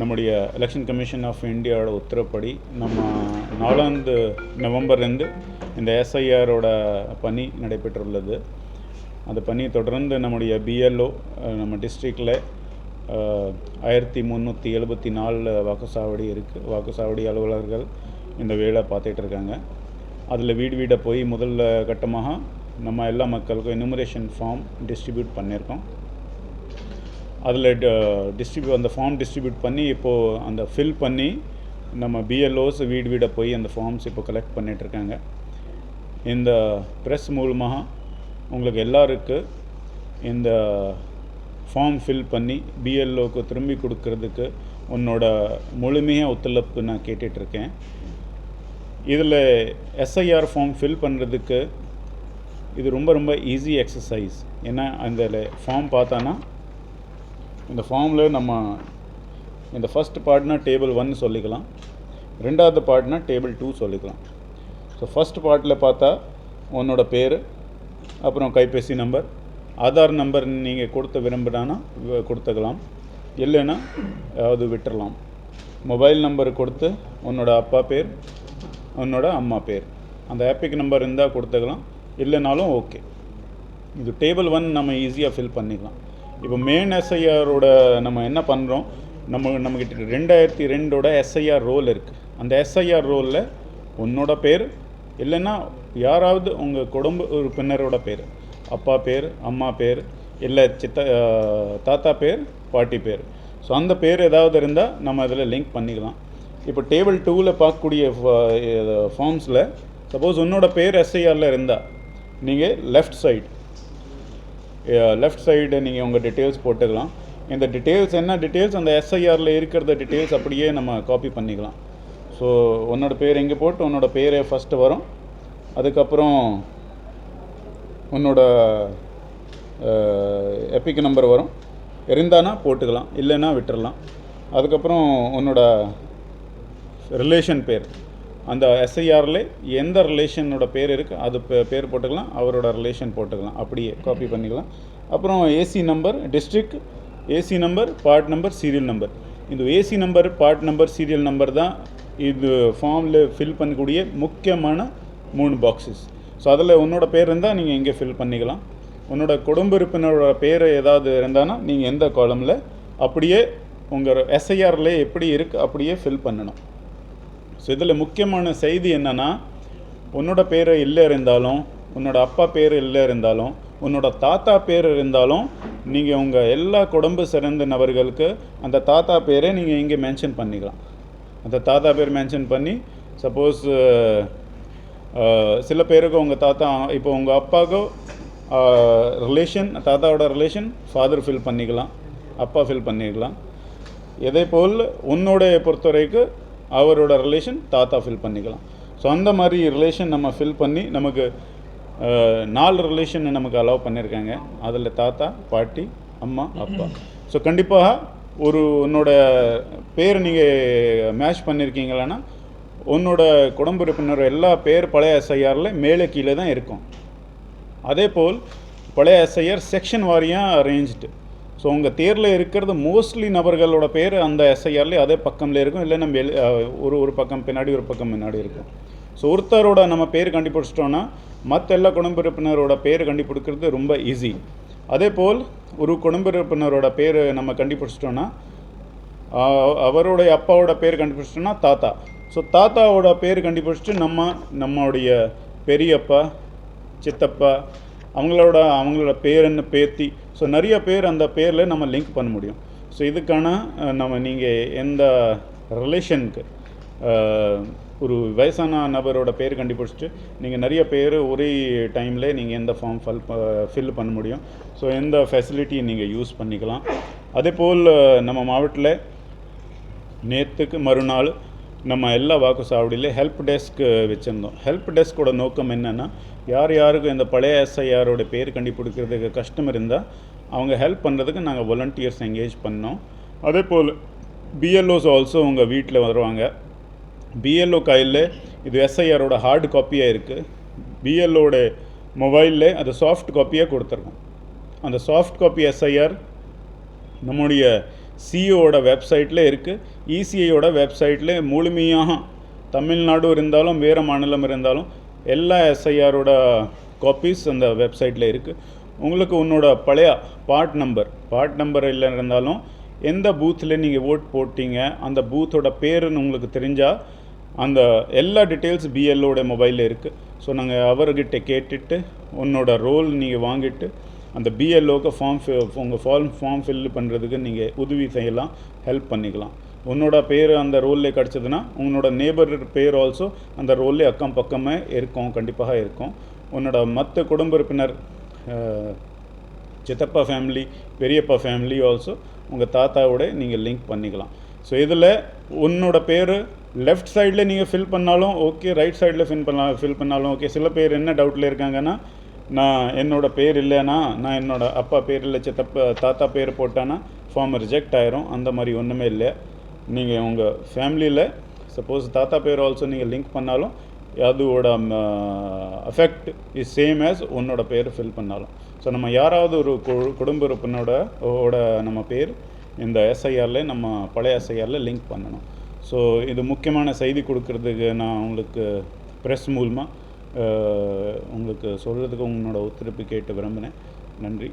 நம்முடைய election commission of இந்தியாவோட உத்தரப்படி நம்ம நாலாந்து நவம்பர்லேருந்து இந்த எஸ்ஐஆரோட பணி நடைபெற்றுள்ளது. அந்த பணி தொடர்ந்து நம்முடைய பிஎல்ஓ நம்ம டிஸ்ட்ரிக்டில் ஆயிரத்தி முந்நூற்றி எழுபத்தி நாலு வாக்குச்சாவடி இருக்குது வாக்குச்சாவடி அலுவலர்கள் இந்த வேலை பார்த்துட்டு இருக்காங்க. அதில் வீடு வீடாக போய் முதல்ல கட்டமாக நம்ம எல்லா மக்களுக்கும் எனுமரேஷன் ஃபார்ம் டிஸ்ட்ரிபியூட் பண்ணியிருக்கோம். அதில் டிஸ்ட்ரிபியூ அந்த ஃபார்ம் டிஸ்ட்ரிபியூட் பண்ணி இப்போது அந்த ஃபில் பண்ணி நம்ம பிஎல்ஓஸ் வீடு வீடாக போய் அந்த ஃபார்ம்ஸ் இப்போ கலெக்ட் பண்ணிகிட்ருக்காங்க இந்த ப்ரெஸ் மூலமாக உங்களுக்கு எல்லாருக்கு இந்த ஃபார்ம் ஃபில் பண்ணி பிஎல்ஓக்கு திரும்பி கொடுக்கறதுக்கு உன்னோட முழுமையாக ஒத்துழைப்பு நான் கேட்டுட்ருக்கேன் இதில் எஸ்ஐஆர் ஃபார்ம் ஃபில் பண்ணுறதுக்கு இது ரொம்ப ரொம்ப ஈஸி எக்ஸசைஸ் ஏன்னா அந்த ஃபார்ம் பார்த்தானா இந்த ஃபார்மில் நம்ம இந்த ஃபஸ்ட் பார்ட்னா டேபிள் ஒன் சொல்லிக்கலாம். ரெண்டாவது பார்ட்னா டேபிள் டூ சொல்லிக்கலாம். ஸோ ஃபஸ்ட் பார்ட்டில் பார்த்தா உன்னோட பேர் அப்புறம் கைபேசி நம்பர் ஆதார் நம்பர் நீங்கள் கொடுத்த விரும்பினானா கொடுத்துக்கலாம். இல்லைன்னா அது விட்டுறலாம். மொபைல் நம்பர் கொடுத்து உன்னோட அப்பா பேர் உன்னோட அம்மா பேர். அந்த ஆப்பிக் நம்பர் இருந்தால் கொடுத்துக்கலாம். இல்லைனாலும் ஓகே இது டேபிள் ஒன் நம்ம ஈஸியாக ஃபில் பண்ணிக்கலாம். இப்போ மெயின் எஸ்ஐஆரோட நம்ம என்ன பண்ணுறோம் நம்ம நம்மக்கிட்ட ரெண்டாயிரத்தி ரெண்டோட எஸ்ஐஆர் ரோல் இருக்குது அந்த எஸ்ஐஆர் ரோலில் உன்னோட பேர் இல்லைன்னா யாராவது உங்கள் குடும்ப உறுப்பினரோட பேர் அப்பா பேர் அம்மா பேர் இல்லை சித்த தாத்தா பேர் பாட்டி பேர். ஸோ அந்த பேர் ஏதாவது இருந்தால் நம்ம அதில் லிங்க் பண்ணிக்கலாம். இப்போ டேபிள் டூவில் பார்க்கக்கூடிய ஃபார்ம்ஸில் சப்போஸ் உன்னோட பேர் எஸ்ஐஆரில் இருந்தால் நீங்கள் லெஃப்ட் சைடு லெஃப்ட் சைடு நீங்கள் உங்கள் டீட்டெயில்ஸ் போட்டுக்கலாம். இந்த டீட்டெயில்ஸ் என்ன டீட்டெயில்ஸ் அந்த எஸ்ஐஆரில் இருக்கிறத டீட்டெயில்ஸ் அப்படியே நம்ம காப்பி பண்ணிக்கலாம். ஸோ உன்னோட பேர் எங்கே போட்டு உன்னோட பேரே ஃபஸ்ட்டு வரும். அதுக்கப்புறம் உன்னோட எப்பிக் நம்பர் வரும். இருந்தானா போட்டுக்கலாம் இல்லைன்னா விட்டுறலாம். அதுக்கப்புறம் உன்னோட ரிலேஷன் பேர். அந்த எஸ்ஐஆரில் எந்த ரிலேஷனோட பேர் இருக்குது அது பேர் போட்டுக்கலாம் அவரோட ரிலேஷன் போட்டுக்கலாம். அப்படியே காப்பி பண்ணிக்கலாம். அப்புறம் AC number district AC number part number serial number இந்த AC number part number serial number தான் இது ஃபார்மில் ஃபில் பண்ணக்கூடிய முக்கியமான மூணு பாக்ஸஸ் ஸோ அதில் உன்னோட பேர் இருந்தால் நீங்கள் இங்கே ஃபில் பண்ணிக்கலாம். உன்னோட குடும்ப உறுப்பினரோட பேர் ஏதாவது இருந்தானா நீங்கள் எந்த காலமில் அப்படியே உங்கள் எஸ்ஐஆரில் எப்படி இருக்குது அப்படியே ஃபில் பண்ணணும். ஸோ இதில் முக்கியமான செய்தி என்னென்னா உன்னோட பேர் இல்லை இருந்தாலும் உன்னோட அப்பா பேர் இல்லை இருந்தாலும் உன்னோட தாத்தா பேர் இருந்தாலும் நீங்கள் உங்கள் எல்லா குடும்ப சிறந்த நபர்களுக்கு அந்த தாத்தா பேரை நீங்கள் இங்கே மென்ஷன் பண்ணிக்கலாம். அந்த தாத்தா பேர் மென்ஷன் பண்ணி சப்போஸ் சில பேருக்கு உங்கள் தாத்தா இப்போ உங்கள் அப்பாவுக்கு ரிலேஷன் தாத்தாவோட ரிலேஷன் ஃபாதர் ஃபில் பண்ணிக்கலாம் அப்பா ஃபில் பண்ணிக்கலாம். இதே போல் உன்னோட பொறுத்த வரைக்கும் அவரோட ரிலேஷன் தாத்தா ஃபில் பண்ணிக்கலாம். ஸோ அந்த மாதிரி ரிலேஷன் நம்ம ஃபில் பண்ணி நமக்கு நாலு ரிலேஷன் நமக்கு அலோவ் பண்ணியிருக்காங்க அதில் தாத்தா பாட்டி அம்மா அப்பா. ஸோ கண்டிப்பாக ஒரு உன்னோட பேர் நீங்கள் மேட்ச் பண்ணியிருக்கீங்களான்னா உன்னோட குடும்ப உறுப்பினர் எல்லா பேர் பழைய எஸ்ஐஆரில் மேலே கீழே தான் இருக்கும். அதே போல் பழைய எஸ்ஐஆர் செக்ஷன் வாரியாக அரேஞ்ச்டு ஸோ உங்கள் தேரில் இருக்கிறது மோஸ்ட்லி நபர்களோட பேர் அந்த எஸ்ஐஆர்லேயே அதே பக்கம்ல இருக்கும். இல்லை நம்ம எழு- ஒரு ஒரு பக்கம் பின்னாடி ஒரு பக்கம் பின்னாடி இருக்கும். ஸோ ஒருத்தரோட நம்ம பேர் கண்டுபிடிச்சிட்டோன்னா மற்ற எல்லா குடும்ப உறுப்பினரோட பேர் கண்டுபிடிக்கிறது ரொம்ப ஈஸி அதே போல் ஒரு குடும்ப உறுப்பினரோட பேர் நம்ம கண்டுபிடிச்சிட்டோன்னா அவருடைய அப்பாவோட பேர் கண்டுபிடிச்சிட்டோன்னா தாத்தா. ஸோ தாத்தாவோட பேர் கண்டுபிடிச்சிட்டு நம்ம நம்மளுடைய பெரியப்பா சித்தப்பா அவங்களோட அவங்களோட பேர் என்ன பேத்தி ஸோ நிறைய பேர் அந்த பேரில் நம்ம லிங்க் பண்ண முடியும். ஸோ இதுக்கான நம்ம நீங்கள் எந்த ரிலேஷனுக்கு ஒரு வயசான நபரோட பேர் கண்டுபிடிச்சிட்டு நீங்கள் நிறைய பேர் ஒரே டைமில் நீங்கள் எந்த ஃபார்ம் ஃபில் ஃபில் பண்ண முடியும். ஸோ எந்த ஃபெசிலிட்டி நீங்கள் யூஸ் பண்ணிக்கலாம். அதே போல் நம்ம மாவட்டத்தில் நேற்றுக்கு மறுநாள் நம்ம எல்லா வாக்கு வாக்குச்சாவடியிலே ஹெல்ப் டெஸ்க் வச்சுருந்தோம். ஹெல்ப் டெஸ்கோட நோக்கம் என்னென்னா யார் யாருக்கும் இந்த பழைய எஸ்ஐஆரோட பேர் கண்டுபிடிக்கிறதுக்கு கஷ்டம் இருந்தால் அவங்க ஹெல்ப் பண்ணுறதுக்கு நாங்கள் வாலண்டியர்ஸ் என்கேஜ் பண்ணோம். அதே போல் பிஎல்ஓஸ் ஆல்சோ உங்கள் வீட்டில் வருவாங்க. பிஎல்ஓ கையில் இது எஸ்ஐஆரோட ஹார்டு காப்பியாக இருக்குது பிஎல்ஓட மொபைலில் அது சாஃப்ட் காப்பியாக கொடுத்துருக்கோம். அந்த சாஃப்ட் காப்பி எஸ்ஐஆர் நம்முடைய சிஓட வெப்சைட்டில் இருக்குது இசிஐயோட வெப்சைட்டில் முழுமையாக தமிழ்நாடு இருந்தாலும் வேறு மாநிலம் இருந்தாலும் எல்லா எஸ்ஐஆரோட காப்பீஸ் அந்த வெப்சைட்டில் இருக்குது உங்களுக்கு உன்னோட பழைய பார்ட் நம்பர் பார்ட் நம்பர் இல்லை இருந்தாலும் எந்த பூத்தில் நீங்கள் ஓட் போட்டீங்க அந்த பூத்தோட பேருன்னு உங்களுக்கு தெரிஞ்சால் அந்த எல்லா டீட்டெயில்ஸ் பிஎல்ஓட மொபைலில் இருக்குது ஸோ நாங்கள் அவர்கிட்ட கேட்டுட்டு உன்னோட ரோல் நீங்கள் வாங்கிட்டு அந்த பிஎல்ஓக்கு ஃபார்ம் உங்கள் ஃபார்ம் ஃபார்ம் ஃபில் பண்ணுறதுக்கு நீங்கள் உதவி செய்யலாம் ஹெல்ப் பண்ணிக்கலாம். உன்னோட பேர் அந்த ரோலில் கிடச்சதுன்னா உன்னோட நேபர் பேர் ஆல்சோ அந்த ரோல்லே அக்கம் பக்கமே இருக்கும் கண்டிப்பாக இருக்கும். உன்னோட மற்ற குடும்ப உறுப்பினர் சித்தப்பா ஃபேமிலி பெரியப்பா ஃபேமிலி ஆல்சோ உங்கள் தாத்தாவோட நீங்கள் லிங்க் பண்ணிக்கலாம். ஸோ இதில் உன்னோட பேர் லெஃப்ட் சைடில் நீங்கள் ஃபில் பண்ணாலும் ஓகே ரைட் சைடில் ஃபில் பண்ணலாம் ஃபில் பண்ணாலும் ஓகே சில பேர் என்ன டவுட்டில் இருக்காங்கன்னா நான் என்னோட பேர் இல்லைன்னா நான் என்னோட அப்பா பேர் இல்லை சித்தப்பா தாத்தா பேர் போட்டானா ஃபார்ம் ரிஜெக்ட் ஆயிரும். அந்த மாதிரி ஒன்றுமே இல்லை. நீங்கள் உங்கள் ஃபேமிலியில் சப்போஸ் தாத்தா பேர் ஆல்சோ நீங்கள் லிங்க் பண்ணாலும் அதோட அஃபெக்ட் இஸ் சேம் ஆஸ் உன்னோட பேர் ஃபில் பண்ணாலும். ஸோ நம்ம யாராவது ஒரு கு- குடும்ப உறுப்பினோட ஓட நம்ம பேர் இந்த எஸ்ஐஆரில் நம்ம பழைய எஸ்ஐஆரில் லிங்க் பண்ணணும். ஸோ இது முக்கியமான செய்தி கொடுக்கறதுக்கு நான் உங்களுக்கு ப்ரெஸ் மூலமாக உங்களுக்கு சொல்கிறதுக்கு உங்களோட ஒத்துழைப்பு கேட்டு விரும்பினேன் நன்றி.